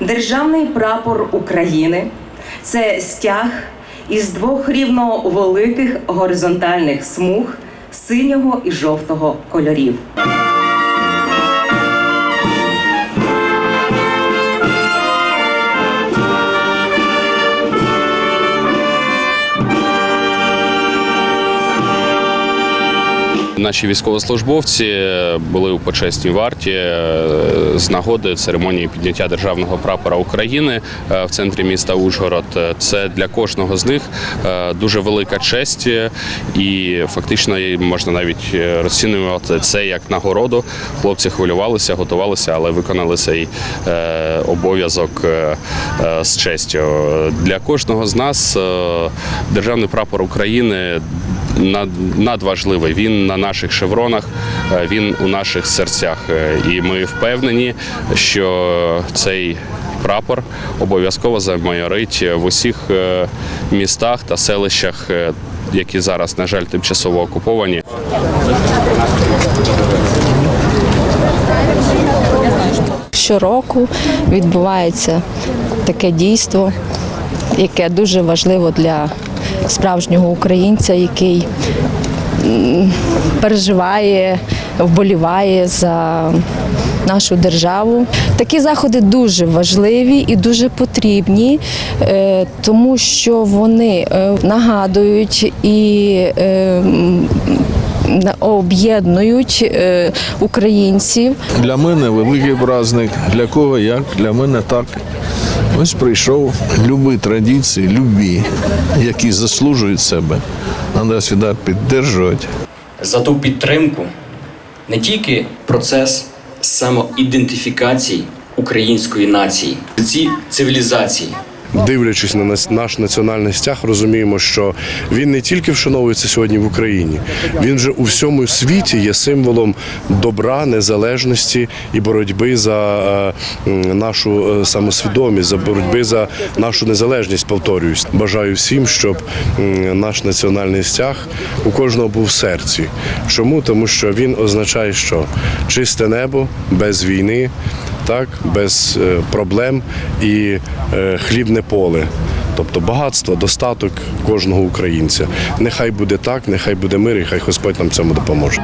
Державний прапор України це стяг із двох рівно великих горизонтальних смуг синього і жовтого кольорів. Наші військовослужбовці були у почесній варті е, з нагоди церемонії підняття державного прапора України е, в центрі міста Ужгород. Це для кожного з них е, дуже велика честь, і фактично можна навіть розцінювати це як нагороду. Хлопці хвилювалися, готувалися, але виконали цей е, обов'язок е, е, з честю. Для кожного з нас е, державний прапор України надважливий. Він на наших шевронах, е, він у наших серцях. Е, І ми впевнені, що цей прапор обов'язково замайорить в усіх е, містах та селищах, які зараз, на жаль, тимчасово окуповані. Щороку відбувається таке дійство, яке дуже важливо для справжнього українця, який переживає, вболіває за нашу державу. Такі заходи дуже важливі і дуже потрібні, е, тому що вони е, нагадують і е, об'єднують українців. Для мене великий праздник, для кого як, для мене так. Ось прийшов любі традиції, любі, які заслужують себе. Треба завжди підтримувати. за ту підтримку не тільки процес самоідентифікації української нації, ці цивілізації, Дивлячись на наш національний стяг, розуміємо, що він не тільки вшановується сьогодні в Україні, він вже у всьому світі є символом добра, незалежності і боротьби за е, нашу е, самосвідомість, за боротьби за нашу незалежність. Повторююсь, бажаю всім, щоб наш національний стяг у кожного був в серці. Чому? Тому що він означає, що чисте небо без війни так, без е, проблем і е, хлібне поле. Тобто багатство, достаток кожного українця. Нехай буде так, нехай буде мир, і хай Господь нам цьому допоможе.